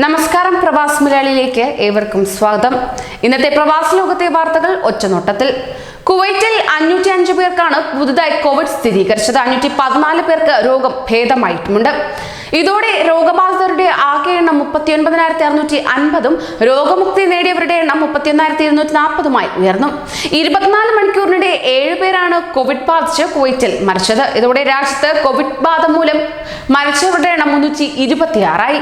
നമസ്കാരം പ്രവാസ് മലയാളിയിലേക്ക് ഏവർക്കും സ്വാഗതം. ഇന്നത്തെ പ്രവാസ ലോകത്തെ വാർത്തകൾ ഒറ്റനോട്ടത്തിൽ കുവൈറ്റിൽ അഞ്ഞൂറ്റി അഞ്ച് പേർക്കാണ് പുതുതായി കോവിഡ് സ്ഥിരീകരിച്ചത്. അഞ്ഞൂറ്റി പതിനാല് പേർക്ക് രോഗം ഭേദമായിട്ടുമുണ്ട്. ഇതോടെ രോഗബാധിതരുടെ ആകെ എണ്ണം മുപ്പത്തി ഒൻപതിനായിരത്തി അറുന്നൂറ്റി അൻപതും രോഗമുക്തി നേടിയവരുടെ എണ്ണം മുപ്പത്തി ഒന്നായിരത്തി ഇരുന്നൂറ്റി നാൽപ്പതുമായി ഉയർന്നു. ഇരുപത്തിനാല് മണിക്കൂറിനിടെ ഏഴ് പേരാണ് കോവിഡ് ബാധിച്ച് കുവൈറ്റിൽ മരിച്ചത്. ഇതോടെ രാജ്യത്ത് കോവിഡ് ബാധ മൂലം മരിച്ചവരുടെ എണ്ണം മുന്നൂറ്റി ഇരുപത്തിയാറായി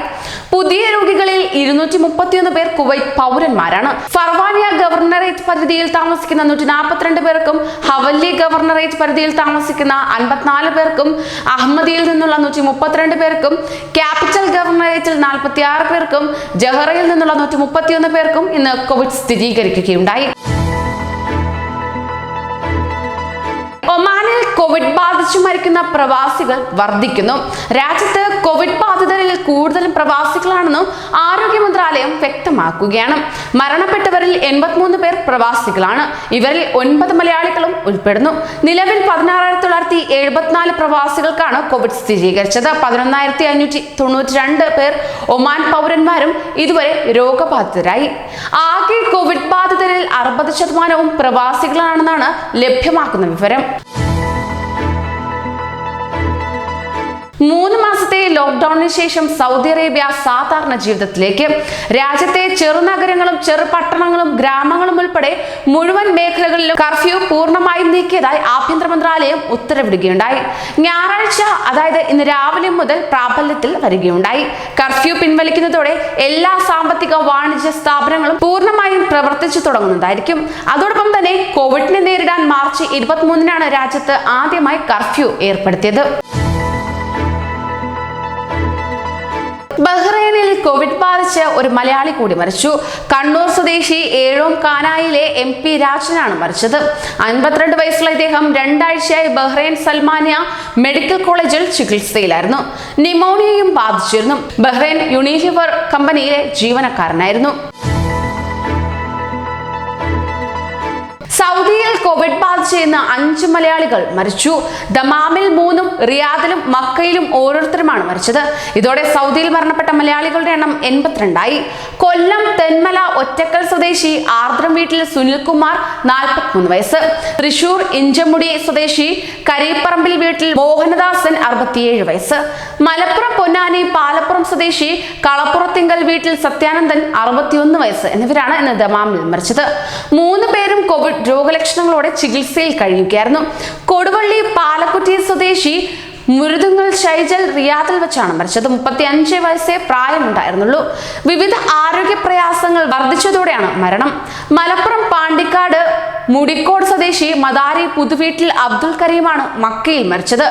പുതിയ രോഗികളിൽ ഇരുന്നൂറ്റി മുപ്പത്തിയൊന്ന് പേർ കുവൈറ്റ് പൗരന്മാരാണ്. ഫർവാനിയ ഗവർണറേറ്റ് പരിധിയിൽ താമസിക്കുന്ന നൂറ്റി നാൽപ്പത്തിരണ്ട് പേർക്കും ഹവല്ലി ഗവർണറേറ്റ് പരിധിയിൽ താമസിക്കുന്ന അൻപത്തിനാല് പേർക്കും അഹമ്മദിയിൽ നിന്നുള്ള നൂറ്റി മുപ്പത്തിരണ്ട് പേർക്കും ക്യാപിറ്റൽ ഗവർണറേറ്റിൽ നാൽപ്പത്തി ആറ് പേർക്കും ജഹറയിൽ നിന്നുള്ള നൂറ്റി മുപ്പത്തിയൊന്ന് പേർക്കും ഇന്ന് കോവിഡ് സ്ഥിരീകരിക്കുകയുണ്ടായി. ഒമാനിൽ കോവിഡ് ബാധിച്ചു മരിക്കുന്ന പ്രവാസികൾ വർദ്ധിക്കുന്നു. രാജ്യത്ത് കോവിഡ് ബാധിതരിൽ കൂടുതലും പ്രവാസികളാണെന്നും ആരോഗ്യ മന്ത്രാലയം വ്യക്തമാക്കുകയാണ്. മരണപ്പെട്ടവരിൽ എൺപത്തിമൂന്ന് പേർ പ്രവാസികളാണ്. ഇവരിൽ ഒൻപത് മലയാളികളും ഉൾപ്പെടുന്നു. നിലവിൽ പതിനാറായിരത്തി തൊള്ളായിരത്തി എഴുപത്തിനാല് പ്രവാസികൾക്കാണ് കോവിഡ് സ്ഥിരീകരിച്ചത്. പതിനൊന്നായിരത്തി അഞ്ഞൂറ്റി തൊണ്ണൂറ്റി രണ്ട് പേർ ഒമാൻ പൗരന്മാരും ഇതുവരെ രോഗബാധിതരായി. ആകെ കോവിഡ് ബാധിതരിൽ അറുപത് ശതമാനവും പ്രവാസികളാണെന്നാണ് ലഭ്യമാക്കുന്ന വിവരം. മൂന്ന് മാസത്തെ ലോക്ക്ഡൌണിന് ശേഷം സൗദി അറേബ്യ സാധാരണ ജീവിതത്തിലേക്ക്. രാജ്യത്തെ ചെറുനഗരങ്ങളും ചെറുപട്ടണങ്ങളും ഗ്രാമങ്ങളും ഉൾപ്പെടെ മുഴുവൻ മേഖലകളിലും കർഫ്യൂ പൂർണമായും നീക്കിയതായി ആഭ്യന്തര മന്ത്രാലയം ഉത്തരവിടുകയുണ്ടായി. ഞായറാഴ്ച അതായത് ഇന്ന് രാവിലെ മുതൽ പ്രാബല്യത്തിൽ വരികയുണ്ടായി. കർഫ്യൂ പിൻവലിക്കുന്നതോടെ എല്ലാ സാമ്പത്തിക വാണിജ്യ സ്ഥാപനങ്ങളും പൂർണമായും പ്രവർത്തിച്ചു തുടങ്ങുന്നതായിരിക്കും. അതോടൊപ്പം തന്നെ കോവിഡിനെ നേരിടാൻ മാർച്ച് ഇരുപത്തിമൂന്നിനാണ് രാജ്യത്ത് ആദ്യമായി കർഫ്യൂ ഏർപ്പെടുത്തിയത്. ബഹ്റൈനിൽ കോവിഡ് ബാധിച്ച് ഒരു മലയാളി കൂടി മരിച്ചു. കണ്ണൂർ സ്വദേശി ഏഴോം കാനായിലെ എം പി രാജനാണ് മരിച്ചത്. അൻപത്തിരണ്ട് വയസ്സുള്ള ഇദ്ദേഹം രണ്ടാഴ്ചയായി ബഹ്റൈൻ സൽമാനിയ മെഡിക്കൽ കോളേജിൽ ചികിത്സയിലായിരുന്നു. നിമോണിയയും ബാധിച്ചിരുന്നു. ബഹ്റൈൻ യൂണിലിവർ കമ്പനിയിലെ ജീവനക്കാരനായിരുന്നു. സൗദിയിൽ കോവിഡ് ബാധിച്ച് ഇന്ന് അഞ്ച് മലയാളികൾ മരിച്ചു. ദമാമിൽ മൂന്നും റിയാദിലും മക്കയിലും ഓരോരുത്തരുമാണ് മരിച്ചത്. ഇതോടെ സൗദിയിൽ മരണപ്പെട്ട മലയാളികളുടെ എണ്ണം എൺപത്തിരണ്ടായി. കൊല്ലം തെന്മല ഒറ്റക്കൽ സ്വദേശി ആർദ്രം വീട്ടിൽ സുനിൽകുമാർ നാൽപ്പത്തിമൂന്ന് വയസ്സ്. തൃശൂർ ഇഞ്ചമുടി സ്വദേശി കരീപ്പറമ്പിൽ വീട്ടിൽ മോഹനദാസൻ അറുപത്തിയേഴ് വയസ്സ്. മലപ്പുറം പൊന്നാനി പാലപ്പുറം സ്വദേശി കളപ്പുറത്തിങ്കൽ വീട്ടിൽ സത്യാനന്ദൻ അറുപത്തിയൊന്ന് വയസ്സ് എന്നിവരാണ് ഇന്ന് ദമാമിൽ മരിച്ചത്. മൂന്ന് പേരും കോവിഡ് രോഗലക്ഷണങ്ങളോടെ ചികിത്സയിൽ കഴിയുകയായിരുന്നു. കൊടുവള്ളി പാലക്കുറ്റി സ്വദേശി മുരുതുങ്ങൽ ഷൈജൽ റിയാദിൽ വെച്ചാണ് മരിച്ചത്. മുപ്പത്തി അഞ്ച് വയസ്സേ പ്രായമുണ്ടായിരുന്നുള്ളൂ. വിവിധ ആരോഗ്യ പ്രയാസങ്ങൾ വർദ്ധിച്ചതോടെയാണ് മരണം. മലപ്പുറം പാണ്ടിക്കാട് മുടിക്കോട് സ്വദേശി മദാരി പുതുവീട്ടിൽ അബ്ദുൽ കരീമാണ് മക്കയിൽ മരിച്ചത്.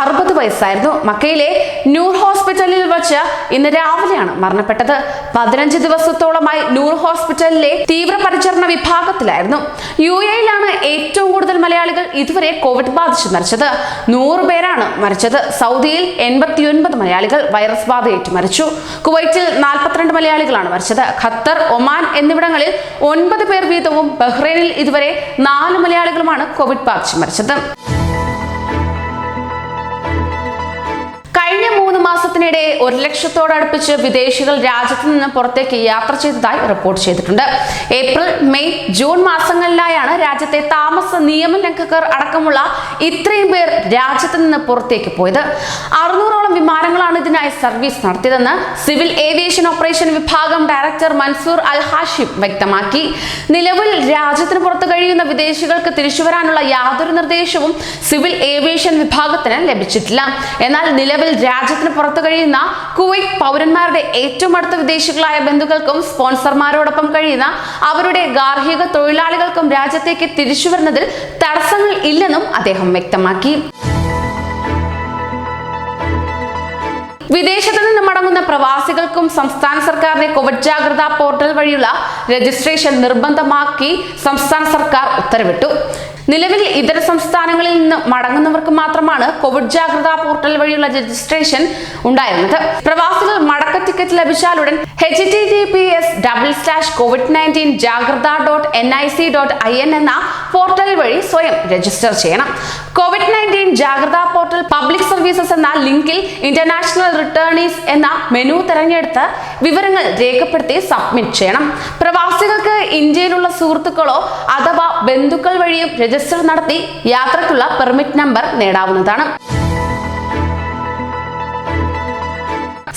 അറുപത് വയസ്സായിരുന്നു. മക്കയിലെ നൂർ ഹോസ്പിറ്റലിൽ വച്ച് ഇന്ന് രാവിലെയാണ് മരണപ്പെട്ടത്. പതിനഞ്ച് ദിവസത്തോളമായി നൂർ ഹോസ്പിറ്റലിലെ തീവ്രപരിചരണ വിഭാഗത്തിലായിരുന്നു. യു എയിലാണ് ഏറ്റവും കൂടുതൽ മലയാളികൾ ഇതുവരെ കോവിഡ് ബാധിച്ച് മരിച്ചത്. നൂറ് പേരാണ് മരിച്ചത്. സൗദിയിൽ എൺപത്തിയൊൻപത് മലയാളികൾ വൈറസ് ബാധയേറ്റ് മരിച്ചു. കുവൈറ്റിൽ നാൽപ്പത്തിരണ്ട് മലയാളികളാണ് മരിച്ചത്. ഖത്തർ ഒമാൻ എന്നിവിടങ്ങളിൽ ഒൻപത് പേർ വീതവും ബഹ്റൈനിൽ ഇതുവരെ നാല് മലയാളികളുമാണ് കോവിഡ് ബാധിച്ച് മരിച്ചത്. മൂന്ന് മാസത്തിനിടെ ഒരു ലക്ഷത്തോടടുപ്പിച്ച് വിദേശികൾ രാജ്യത്തു നിന്ന് പുറത്തേക്ക് യാത്ര ചെയ്തതായി റിപ്പോർട്ട് ചെയ്തിട്ടുണ്ട്. ഏപ്രിൽ മെയ് ജൂൺ മാസങ്ങളിലായാണ് രാജ്യത്തെ താമസ നിയമ ലംഘകർ അടക്കമുള്ള ഇത്രയും പേർ രാജ്യത്തു നിന്ന് പുറത്തേക്ക് പോയത്. അറുന്നൂറോളം വിമാനങ്ങളാണ് ഇതിനായി സർവീസ് നടത്തിയതെന്ന് സിവിൽ ഏവിയേഷൻ ഓപ്പറേഷൻ വിഭാഗം ഡയറക്ടർ മൻസൂർ അൽ ഹാഷിം വ്യക്തമാക്കി. നിലവിൽ രാജ്യത്തിന് പുറത്ത് കഴിയുന്ന വിദേശികൾക്ക് തിരിച്ചുവരാനുള്ള യാതൊരു നിർദ്ദേശവും സിവിൽ ഏവിയേഷൻ വിഭാഗത്തിന് ലഭിച്ചിട്ടില്ല. എന്നാൽ നിലവിൽ രാജ്യത്തിന് പുറത്തു കഴിയുന്ന കുവൈറ്റ് പൗരന്മാരുടെ ഏറ്റവും അടുത്ത വിദേശികളായ ബന്ധുക്കൾക്കും സ്പോൺസർമാരോടൊപ്പം കഴിയുന്ന അവരുടെ ഗാർഹിക തൊഴിലാളികൾക്കും രാജ്യത്തേക്ക് തിരിച്ചു വരുന്നതിൽ തടസ്സങ്ങൾ ഇല്ലെന്നും അദ്ദേഹം വ്യക്തമാക്കി. വിദേശത്ത് നിന്ന് മടങ്ങുന്ന പ്രവാസികൾക്കും സംസ്ഥാന സർക്കാരിന്റെ കോവിഡ് ജാഗ്രതാ പോർട്ടൽ വഴിയുള്ള രജിസ്ട്രേഷൻ നിർബന്ധമാക്കി സംസ്ഥാന സർക്കാർ ഉത്തരവിട്ടു. നിലവിൽ ഇതര സംസ്ഥാനങ്ങളിൽ നിന്ന് മടങ്ങുന്നവർക്ക് മാത്രമാണ് കോവിഡ് ജാഗ്രതാ പോർട്ടൽ വഴിയുള്ള രജിസ്ട്രേഷൻ ഉണ്ടായിരുന്നത്. പ്രവാസികൾ മടക്ക ticket ലഭിച്ചാലുടൻ H T T P S double slash covid nineteen Jagratha dot N I C dot I N എന്ന പോർട്ടൽ വഴി സ്വയം രജിസ്റ്റർ ചെയ്യണം. Covid nineteen Jagratha portal public services എന്ന ലിങ്കിൽ ഇന്റർനാഷണൽ റിട്ടേണീസ് എന്ന മെനു തിരഞ്ഞെടുത്ത് വിവരങ്ങൾ രേഖപ്പെടുത്തി സബ്മിറ്റ് ചെയ്യണം. പ്രവാസികൾക്ക് ഇന്ത്യയിലുള്ള സുഹൃത്തുക്കളോ അഥവാ ബന്ധുക്കൾ വഴിയും രജിസ്റ്റർ നടത്തി യാത്രയ്ക്കുള്ള പെർമിറ്റ് നമ്പർ നേടാവുന്നതാണ്.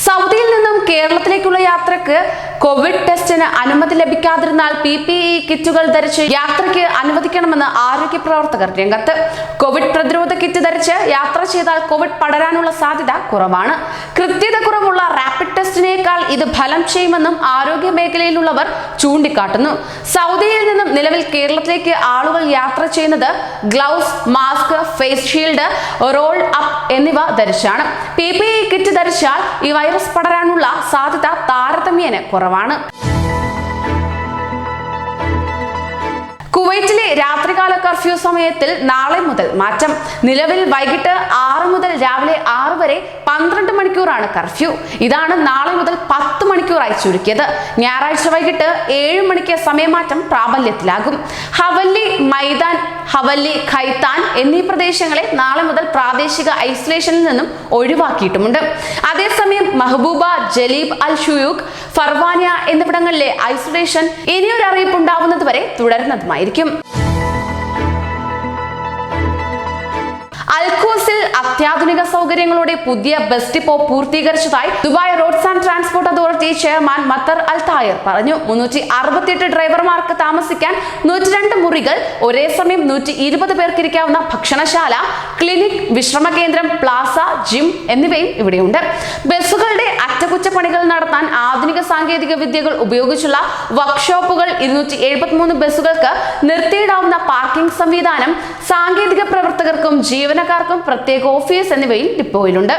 സൗദിയിൽ നിന്നും കേരളത്തിലേക്കുള്ള യാത്രയ്ക്ക് കോവിഡ് ടെസ്റ്റിന് അനുമതി ലഭിക്കാതിരുന്നാൽ പി പി ഇ കിറ്റുകൾ ധരിച്ച് യാത്രയ്ക്ക് അനുവദിക്കണമെന്ന് ആരോഗ്യ പ്രവർത്തകർ രംഗത്ത്. കോവിഡ് പ്രതിരോധ കിറ്റ് ധരിച്ച് യാത്ര ചെയ്താൽ കോവിഡ് പടരാനുള്ള സാധ്യത കുറവാണ്. കൃത്യത കുറവുള്ള റാപ്പിഡ് ടെസ്റ്റിനേക്കാൾ ഇത് ഫലം ചെയ്യുമെന്നും ആരോഗ്യ മേഖലയിലുള്ളവർ ചൂണ്ടിക്കാട്ടുന്നു. സൗദിയിൽ നിന്നും നിലവിൽ കേരളത്തിലേക്ക് ആളുകൾ യാത്ര ചെയ്യുന്നത് gloves mask face shield roll up എന്നിവ ധരിച്ചാണ്. പി പി ഇ കിറ്റ് ധരിച്ചാൽ ഈ വൈറസ് പടരാനുള്ള സാധ്യത താരതമ്യേന കുറവാണ്. കുവൈറ്റിലെ രാത്രികാല കർഫ്യൂ സമയത്തിൽ നാളെ മുതൽ മാറ്റം. നിലവിൽ വൈകിട്ട് ആറ് മുതൽ രാവിലെ ആറ് വരെ പന്ത്രണ്ട് മണിക്കൂറാണ് കർഫ്യൂ. ഇതാണ് നാളെ മുതൽ പത്ത് മണിക്കൂറായി ചുരുക്കിയത്. ഞായറാഴ്ച വൈകിട്ട് ഏഴ് മണിക്ക് സമയമാറ്റം പ്രാബല്യത്തിലാകും. ഹവല്ലി മൈതാൻ ഹവല്ലി ഖൈത്താൻ എന്നീ പ്രദേശങ്ങളെ നാളെ മുതൽ പ്രാദേശിക ഐസൊലേഷനിൽ നിന്നും ഒഴിവാക്കിയിട്ടുമുണ്ട്. അതേസമയം Mahbooba Jleeb Al Shuyoukh Farwaniya എന്നിവിടങ്ങളിലെ ഐസൊലേഷൻ ഇനിയൊരു അറിയിപ്പ് ഉണ്ടാവുന്നതുവരെ തുടരുന്നതുമായിരിക്കും. അത്യാധുനിക സൗകര്യങ്ങളോടെ പുതിയ bus depot പൂർത്തീകരിച്ചതായി Dubai roads and transport authority chairman Mattar Al Tayer പറഞ്ഞു. മുന്നൂറ്റി അറുപത്തിയെട്ട് ഡ്രൈവർമാർക്ക് താമസിക്കാൻ നൂറ്റി രണ്ട് മുറികൾ ഒരേ സമയം നൂറ്റി ഇരുപത് പേർക്ക് ഇരിക്കാവുന്ന ഭക്ഷണശാല ക്ലിനിക് വിശ്രമ കേന്ദ്രം പ്ലാസ ജിം എന്നിവയും ഇവിടെയുണ്ട്. ബസ്സുകളുടെ അറ്റകുറ്റപ്പണികൾ നടത്താൻ ആധുനിക സാങ്കേതിക വിദ്യകൾ ഉപയോഗിച്ചുള്ള വർക്ക്ഷോപ്പുകൾ ഇരുന്നൂറ്റി എഴുപത്തിമൂന്ന് ബസ്സുകൾക്ക് നിർത്തിയിടാവുന്ന പാർക്കിംഗ് സംവിധാനം സാങ്കേതിക പ്രവർത്തകർക്കും ജീവനക്കാർക്കും പ്രത്യേക ഓഫീസ് എന്നിവയും ഡിപ്പോയിലുണ്ട്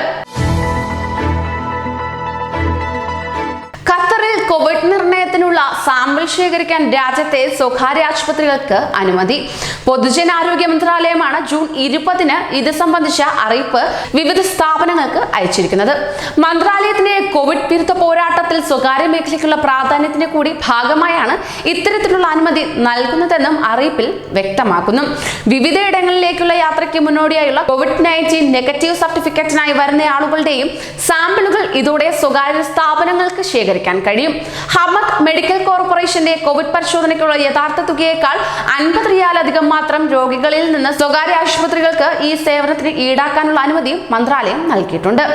കോവിഡ് കോവിഡ് നിർണയത്തിനുള്ള സാമ്പിൾ ശേഖരിക്കാൻ രാജ്യത്തെ സ്വകാര്യ ആശുപത്രികൾക്ക് അനുമതി. പൊതുജനാരോഗ്യ മന്ത്രാലയമാണ് ജൂൺ ഇരുപതിന് ഇത് സംബന്ധിച്ച അറിയിപ്പ് വിവിധ സ്ഥാപനങ്ങൾക്ക് അയച്ചിരിക്കുന്നത്. മന്ത്രാലയത്തിന്റെ കോവിഡ് വിരുദ്ധ പോരാട്ടത്തിൽ സ്വകാര്യ മേഖലയ്ക്കുള്ള പ്രാധാന്യത്തിന്റെ കൂടി ഭാഗമായാണ് ഇത്തരത്തിലുള്ള അനുമതി നൽകുന്നതെന്നും അറിയിപ്പിൽ വ്യക്തമാക്കുന്നു. വിവിധ ഇടങ്ങളിലേക്കുള്ള യാത്രയ്ക്ക് മുന്നോടിയായുള്ള കോവിഡ് നയന്റീൻ നെഗറ്റീവ് സർട്ടിഫിക്കറ്റിനായി വരുന്ന ആളുകളുടെയും സാമ്പിളുകൾ ഇതോടെ സ്വകാര്യ സ്ഥാപനങ്ങൾക്ക് ശേഖരിക്കാൻ കഴിയും. ഹമദ് മെഡിക്കൽ കോർപ്പറേഷന്റെ കോവിഡ് പരിശോധനയ്ക്കുള്ള യഥാർത്ഥ തുകയേക്കാൾ അൻപത് റിയാലധികം മാത്രം രോഗികളിൽ നിന്ന് സ്വകാര്യ ആശുപത്രികൾക്ക് ഈ സേവനത്തിന് ഈടാക്കാനുള്ള അനുമതിയും മന്ത്രാലയം നൽകിയിട്ടുണ്ട്.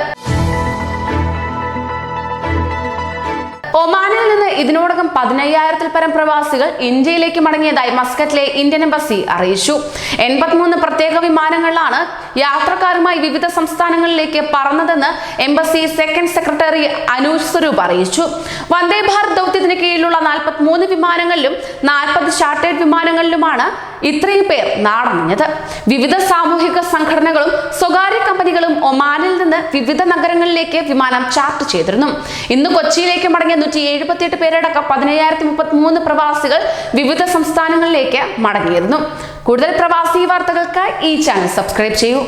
ഒമാനിൽ നിന്ന് ഇതിനോടകം പതിനയ്യായിരത്തിൽ പരം പ്രവാസികൾ ഇന്ത്യയിലേക്ക് മടങ്ങിയതായി മസ്കറ്റിലെ ഇന്ത്യൻ എംബസി അറിയിച്ചു. എൺപത്തിമൂന്ന് പ്രത്യേക വിമാനങ്ങളിലാണ് യാത്രക്കാരുമായി വിവിധ സംസ്ഥാനങ്ങളിലേക്ക് പറന്നതെന്ന് embassy second secretary Anuj Swarup അറിയിച്ചു. വന്ദേ ഭാരത് ദൗത്യത്തിന് കീഴിലുള്ള നാൽപ്പത്തിമൂന്ന് വിമാനങ്ങളിലും നാൽപ്പത് ചാർട്ടേഡ് വിമാനങ്ങളിലുമാണ് ഇത്രയും പേർ നാടണഞ്ഞത് വിവിധ സാമൂഹിക സംഘടനകളും സ്വകാര്യ കമ്പനികളും ഒമാനിൽ നിന്ന് വിവിധ നഗരങ്ങളിലേക്ക് വിമാനം ചാർട്ട് ചെയ്തിരുന്നു. ഇന്ന് കൊച്ചിയിലേക്ക് മടങ്ങിയ നൂറ്റി എഴുപത്തിയെട്ട് പേരടക്കം പതിനയ്യായിരത്തി മുപ്പത്തി മൂന്ന് പ്രവാസികൾ വിവിധ സംസ്ഥാനങ്ങളിലേക്ക് മടങ്ങിയിരുന്നു. കൂടുതൽ പ്രവാസി വാർത്തകൾക്ക് ഈ ചാനൽ സബ്സ്ക്രൈബ് ചെയ്യൂ.